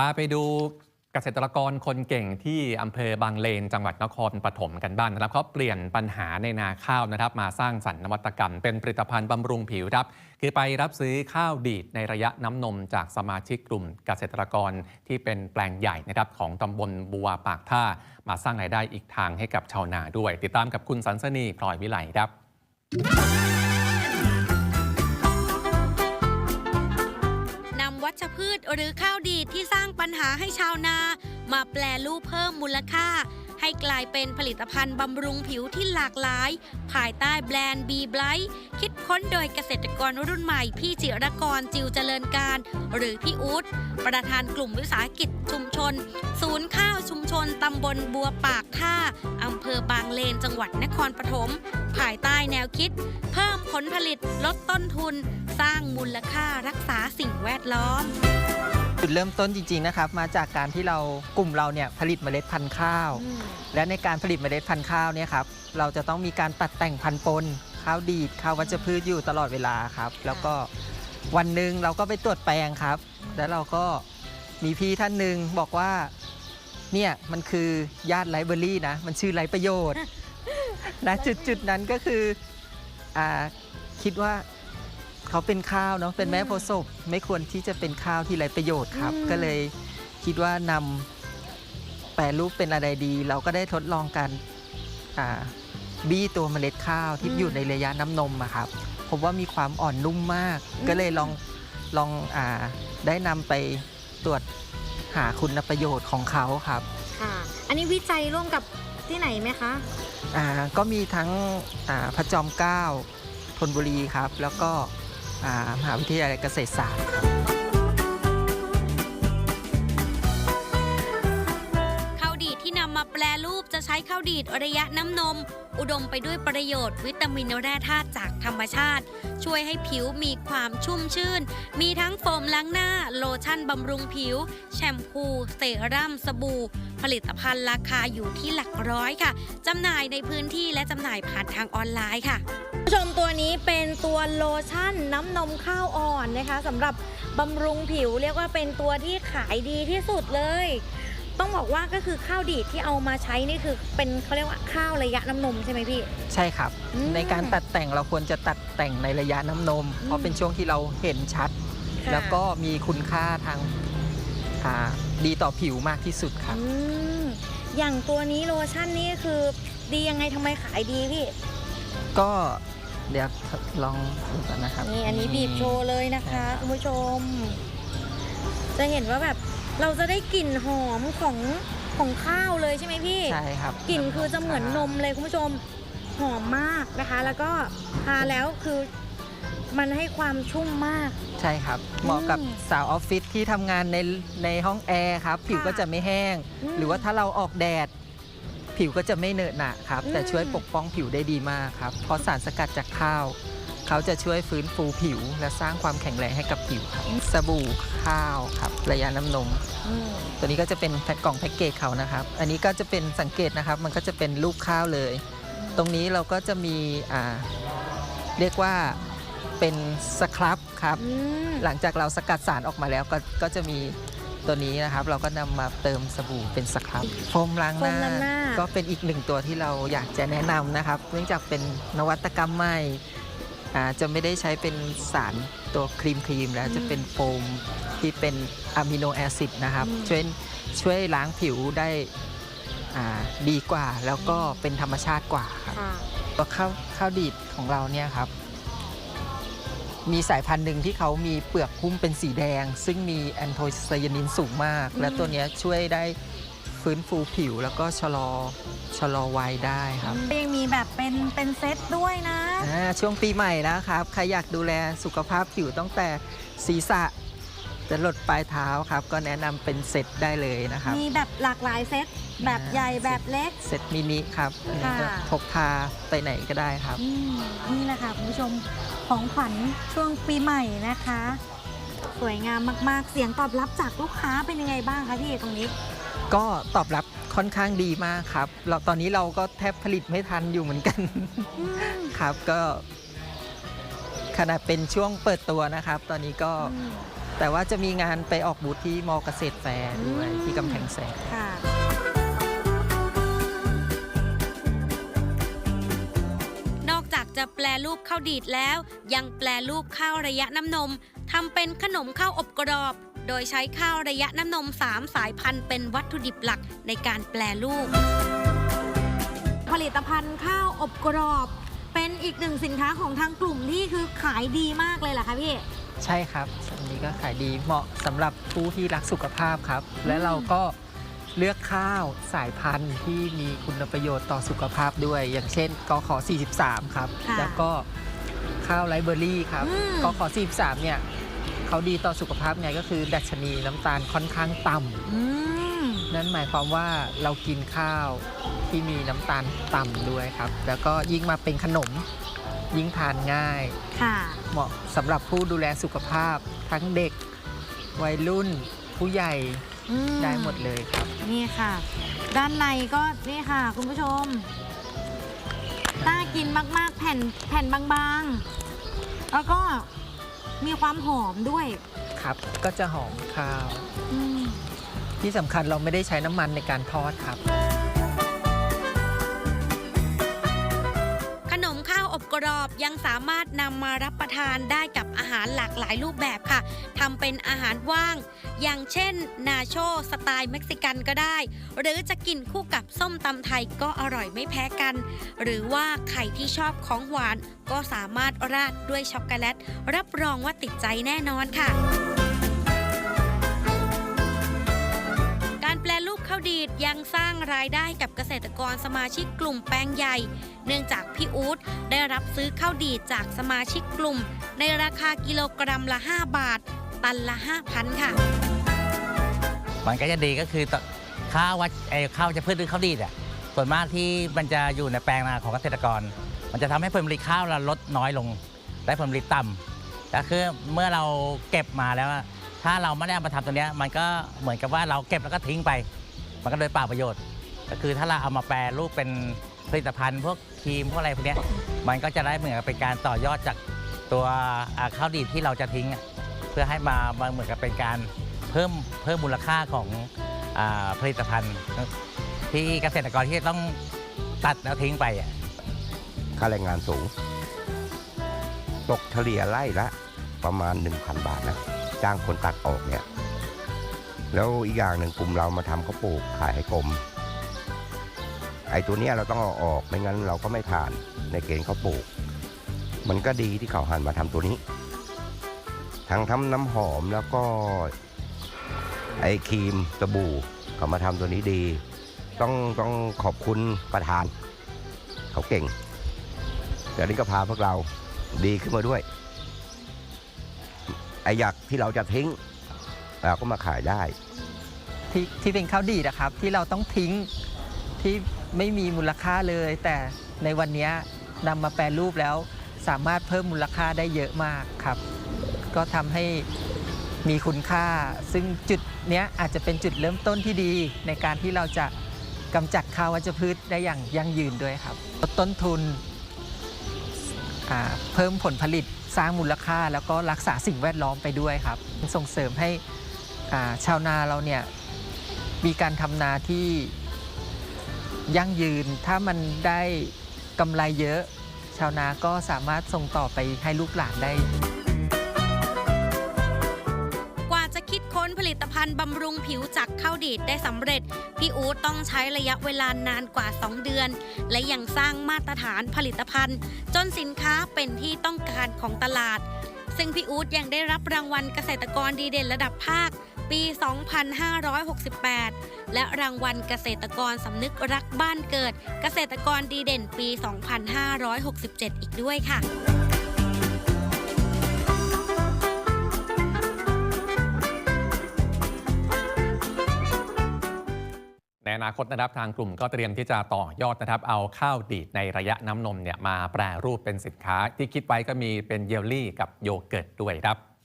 พาไปดูเกษตรกรคนเก่งที่อำเภอบางเลน จังหวัดนครปฐมกันบ้างนะครับเขาเปลี่ยนปัญหาในนาข้าวนะครับ มาสร้างสรรค์นวัตกรรม เป็นผลิตภัณฑ์บำรุงผิวครับ คือไปรับซื้อข้าวดีดในระยะน้ำนมจากสมาชิกกลุ่มเกษตรกรที่เป็นแปลงใหญ่นะครับของตำบลบัวปากท่า มาสร้างรายได้อีกทางให้กับชาวนาด้วย ติดตามกับคุณสันสนีพลอยวิไลครับ ชพืชหรือข้าวดีที่สร้างปัญหาให้ชาวนา มาแปลรูปเพิ่มมูลค่า ให้กลายเป็นผลิตภัณฑ์บำรุงผิวที่หลากหลาย ภายใต้แบรนด์บีไบรท์คิดค้นโดยเกษตรกรรุ่นใหม่ พี่จิรกรจิวเจริญการ หรือพี่อู๊ดประธานกลุ่มวิสาหกิจชุมชน ศูนย์ข้าวชุมชนตำบลบัวปากท่าอำเภอบางเลนจังหวัดนครปฐมภายใต้แนวคิด เพิ่มผลผลิตลดต้นทุน สร้างมูลค่ารักษาสิ่งแวดล้อม จุดเริ่มต้นจริงๆนะครับมาจากการที่เรากลุ่มเราเนี่ยผลิตเมล็ดพันธุ์ข้าวและในการผลิตเมล็ดพันธุ์ข้าวเนี่ยครับเราจะต้องมีการตัดแต่งพันธุ์ปนข้าวดีดข้าววัชพืชอยู่ตลอดเวลาครับ แล้วก็วันหนึ่งเราก็ไปตรวจแปลงครับ แล้วเราก็มีพี่ท่านหนึ่งบอกว่าเนี่ยมันคือญาติไลเบอรี่นะมันชื่อไรประโยชน์ นะจุดจุดๆนั้นก็คืออ่าคิดว่า เขาเป็นข้าวเนาะเป็นแม่โพธิ์ศพไม่ควรที่จะเป็นข้าวที่ไรประโยชน์ครับ อืม ก็เลยคิดว่านำแปรรูปเป็นอะไรดี เราก็ได้ทดลองกันอ่าบี้ตัวเมล็ดข้าวที่อืมอยู่ในระยะน้ำนมอะครับพบว่ามีความอ่อนนุ่มมากอืมก็เลยลองลองอาได้นำไปตรวจหาคุณประโยชน์ของเขาครับ ค่ะ อันนี้วิจัยร่วมกับที่ไหนไหมคะ อ่าก็มีทั้งอ่าพระจอมเกล้าธนบุรีครับ แล้วก็ อ่ามหาวิทยาลัยเกษตรศาสตร์ครับ ข้าวดีดที่นำมาแปลรูปจะใช้ข้าวดีดระยะน้ำนม อุดมไปด้วยประโยชน์วิตามินแร่ธาตุจากธรรมชาติ ช่วยให้ผิวมีความชุ่มชื่น มีทั้งโฟมล้างหน้า โลชั่นบำรุงผิว แชมพูเซรั่มสบู่ ผลิตภัณฑ์ราคาอยู่ที่หลักร้อยค่ะจำหน่ายในพื้นที่และจำหน่ายผ่านทางออนไลน์ค่ะ ผู้ชมตัวนี้เป็นตัวโลชั่นน้ำนมข้าวอ่อนนะคะสำหรับบำรุงผิวเรียกว่าเป็นตัวที่ขายดีที่สุดเลย ต้องบอกว่าก็คือข้าวดีดที่เอามาใช้นี่คือเป็นเขาเรียกว่าข้าวระยะน้ำนมใช่ไหมพี่ ใช่ครับ อืมในการตัดแต่งเราควรจะตัดแต่งในระยะน้ำนม เพอืราะมเป็นช่วงที่เราเห็นชัด ค่ะ แล้วก็มีคุณค่าทางอ่าดีต่อผิวมากที่สุดครับ อืมอย่างตัวนี้โลชั่นนี่คือดียังไงทำไมขายดีพี่ ก็ เดี๋ยวลองดูกันนะครับนี่อันนี้บีบโชว์เลยนะคะคุณผู้ชม จะเห็นว่าแบบเราจะได้กลิ่นหอมของของข้าวเลยใช่ไหมพี่ใช่ครับกลิ่นคือจะเหมือนนมเลยคุณผู้ชมหอมมากนะคะ แล้วก็ทาแล้วคือมันให้ความชุ่มมาก ใช่ครับ เหมาะกับอืมสาวออฟฟิศที่ทำงานในในห้องแอร์ครับ ผิวก็จะไม่แห้งอืมหรือว่าถ้าเราออกแดด ผิวก็จะไม่เหนอะหนะครับอืมแต่ช่วยปกป้องผิวได้ดีมากครับ เพราะสารสกัดจากข้าว เขาจะช่วยฟื้นฟูผิว และสร้างความแข็งแรงให้กับผิวครับสบู่ข้าวครับระยะน้ำนมอืมตัวนี้ก็จะเป็นแพ็คกล่องแพ็กเกจเขานะครับ อันนี้ก็จะเป็นสังเกตนะครับ มันก็จะเป็นรูปข้าวเลย ตรงนี้เราก็จะมีอ่าเรียกว่าเป็นสครับครับอืมหลังจากเราสกัดสารออกมาแล้วก็ก็จะมี ตัวนี้นะครับเราก็นำมาเติมสบู่เป็นสครับโฟมล้างหน้า โฟมล้างหน้า ก็เป็นอีกหนึ่งตัวที่เราอยากจะแนะนำนะครับ เนื่องจากเป็นนวัตกรรมใหม่อ่าจะไม่ได้ใช้เป็นสารตัวครีมครีมๆแล้วจะเป็นโฟมที่เป็นอะมิโนแอซิดนะครับอืมช่วยช่วยล้างผิวได้อ่าดีกว่า แล้วก็เป็นธรรมชาติกว่าครับ ค่ะ ตัวข้าวข้าวดีดของเราเนี่ยครับ มีสายพันธุ์หนึ่งที่เขามีเปลือกหุ้มเป็นสีแดง ซึ่งมีแอนโทไซยานินสูงมากอืมและตัวเนี้ยช่วยได้ฟื้นฟูผิวแล้วก็ชะลอชะลอวัยได้ครับ ยังมีแบบเป็นเป็นเซตด้วยนะอ่าช่วงปีใหม่แล้วครับ ใครอยากดูแลสุขภาพผิวตั้งแต่ศีรษะ จะหลดปลายเท้าครับ ก็แนะนำเป็นเซตได้เลยนะครับ มีแบบหลากหลายเซตแบบใหญ่แบบเล็ก เซตมินิครับอันนี้ก็ค่ะ พกพาไปไหนก็ได้ครับ อืมนี่แหละค่ะคุณผู้ชมของขวัญช่วงปีใหม่นะคะ สวยงามมากๆ เสียงตอบรับจากลูกค้าเป็นยังไงบ้างคะพี่ตรงนี้ ก็ตอบรับค่อนข้างดีมากครับเราตอนนี้เราก็แทบผลิตไม่ทันอยู่เหมือนกัน อืม ครับก็ขณะเป็นช่วงเปิดตัวนะครับ ตอนนี้ก็อืม แต่ว่าจะมีงานไปออกบูธที่มอเกษตรแฟร์ด้วยอืมที่กำแพงแสน ค่ะ นอกจากจะแปลรูปข้าวดีดแล้ว ยังแปลรูปข้าวระยะน้ำนมทำเป็นขนมข้าวอบกรอบ โดยใช้ข้าวระยะน้ำนม3สายพันธุ์เป็นวัตถุดิบหลักในการแปลรูป ผลิตภัณฑ์ข้าวอบกรอบ เป็นอีกหนึ่งสินค้าของทางกลุ่มที่คือขายดีมากเลยเหรอคะพี่ ใช่ครับอันนี้ก็ขายดีเหมาะสำหรับผู้ที่รักสุขภาพครับ และเราก็เลือกข้าวสายพันธุ์ที่มีคุณประโยชน์ต่อสุขภาพด้วย อย่างเช่นกขอ43 ครับ ค่ะแล้วก็ข้าวไรเบอรี่ครับอืม กขอ43 เนี่ยเขาดีต่อสุขภาพไงก็คือ ดัชนีน้ำตาลค่อนข้างต่ำ อืม นั่นหมายความว่าเรากินข้าวที่มีน้ำตาลต่ำด้วยครับ แล้วก็ยิ่งมาเป็นขนม ยิ่งทานง่าย ค่ะ เหมาะสำหรับผู้ดูแลสุขภาพ ทั้งเด็ก วัยรุ่น ผู้ใหญ่อืได้หมดเลยครับ นี่ค่ะ ด้านในก็นี่ค่ะ คุณผู้ชม น่ากินมากๆ แผ่นแผ่นบางๆ แล้วก็มีความหอมด้วยครับ ก็จะหอมข้าว อืม ที่สำคัญเราไม่ได้ใช้น้ำมันในการทอดครับ กรอบยังสามารถนำมารับประทานได้กับอาหารหลากหลายรูปแบบค่ะทำเป็นอาหารว่าง อย่างเช่นนาโชสไตล์เม็กซิกันก็ได้ หรือจะกินคู่กับส้มตำไทยก็อร่อยไม่แพ้กัน หรือว่าใครที่ชอบของหวาน ก็สามารถราดด้วยช็อกโกแลต รับรองว่าติดใจแน่นอนค่ะารแปลรูปข้าวดีดยังสร้างรายได้กับเกษตรกรสมาชิกกลุ่มแปลงใหญ่ เนื่องจากพี่อู๊ดได้รับซื้อข้าวดีดจากสมาชิกกลุ่ม ในราคากิโลกรัมละ 5 บาท ตันละ 5,000 ค่ะ มันก็จะดีก็คือตข้าววัดไอ้ข้าวจะพืชหรือข้าวดีดอะส่วนมากที่มันจะอยู่ในแปลงนาของเกษตรกร มันจะทำให้ผลผลิตข้าวเราลดน้อยลง และผลผลิตต่ำแต่คือเมื่อเราเก็บมาแล้วอะถ้าเราไม่ได้เอามาทำตัวเนี้ยมันก็เหมือนกับว่าเราเก็บแล้วก็ทิ้งไป มันก็โดยเปล่าประโยชน์ ก็คือถ้าเราเอามาแปรรูปเป็นผลิตภัณฑ์พวกครีมพวกอะไรพวกเนี้ยมันก็จะได้เหมือนกับเป็นการต่อยอดจากตัวอ่าข้าวดีดที่เราจะทิ้งอะเพื่อให้มามาเหมือนกับเป็นการเพิ่มเพิ่มมูลค่าของอาผลิตภัณฑ์ ที่เกษตรกรที่ต้องตัดแล้วทิ้งไปอะ ค่าแรงงานสูง ตกเฉลี่ยไร่ละประมาณ 1,000 บาทนะ จ้างคนตัดออกเนี่ย แล้วอีกอย่างหนึ่งกลุ่มเรามาทำข้าวปลูกขายให้กรมไอ้ตัวเนี้ยเราต้องเอาออกไม่งั้นเราก็ไม่ผ่านในเกณฑ์ข้าวปลูก มันก็ดีที่เขาหันมาทำตัวนี้ ทั้งทำน้ำหอมแล้วก็ไอ้ครีมสบู่เขามาทำตัวนี้ดี ต้องต้องขอบคุณประธาน เขาเก่งแต่นี่ก็พาพวกเราดีขึ้นมาด้วยไอ้อยากที่เราจะทิ้ง เราก็มาขายได้ที่ที่เป็นข้าวดีนะครับ ที่เราต้องทิ้งที่ไม่มีมูลค่าเลย แต่ในวันนี้นำมาแปรรูปแล้วสามารถเพิ่มมูลค่าได้เยอะมากครับ ก็ทำให้มีคุณค่า ซึ่งจุดเนี้ยอาจจะเป็นจุดเริ่มต้นที่ดี ในการที่เราจะกำจัดข้าววัชพืชได้อย่างยั่งยืนด้วยครับลดต้นทุนเพิ่มผลผลิตสร้างมูลค่า แล้วก็รักษาสิ่งแวดล้อมไปด้วยครับ ส่งเสริมให้ ชาวนาเราเนี่ยมีการทำนาที่ยั่งยืน ถ้ามันได้กำไรเยอะ ชาวนาก็สามารถส่งต่อไปให้ลูกหลานได้ กว่าจะคิดค้นผลิตภัณฑ์บำรุงผิวจากข้าวดีดได้สำเร็จ พี่อู๊ดต้องใช้ระยะเวลานานกว่า 2 เดือน และยังสร้างมาตรฐานผลิตภัณฑ์ จนสินค้าเป็นที่ต้องการของตลาด ซึ่งพี่อู๊ดยังได้รับรางวัลเกษตรกรดีเด่นระดับภาค ปี 2568 และรางวัลเกษตรกรสำนึกรักบ้านเกิด เกษตรกรดีเด่นปี 2567 อีกด้วยค่ะในอนาคตนะครับทางกลุ่มก็เตรียมที่จะต่อยอดนะครับ เอาข้าวดีดในระยะน้ำนมเนี่ยมาแปรรูปเป็นสินค้าที่คิดไว้ก็มีเป็นเยลลี่กับโยเกิร์ตด้วยครับ